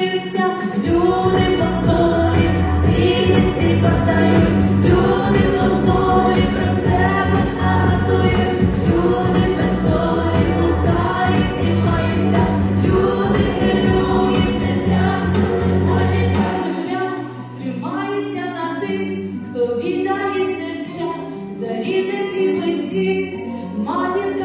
вішаються, люди по солі, світниці падають, люди по солі про себе нагадують, люди без долі лукають і маються, люди керують серцям, хочеться земля, тримається на тих, хто віддає серця за рідних і близьких. Матір.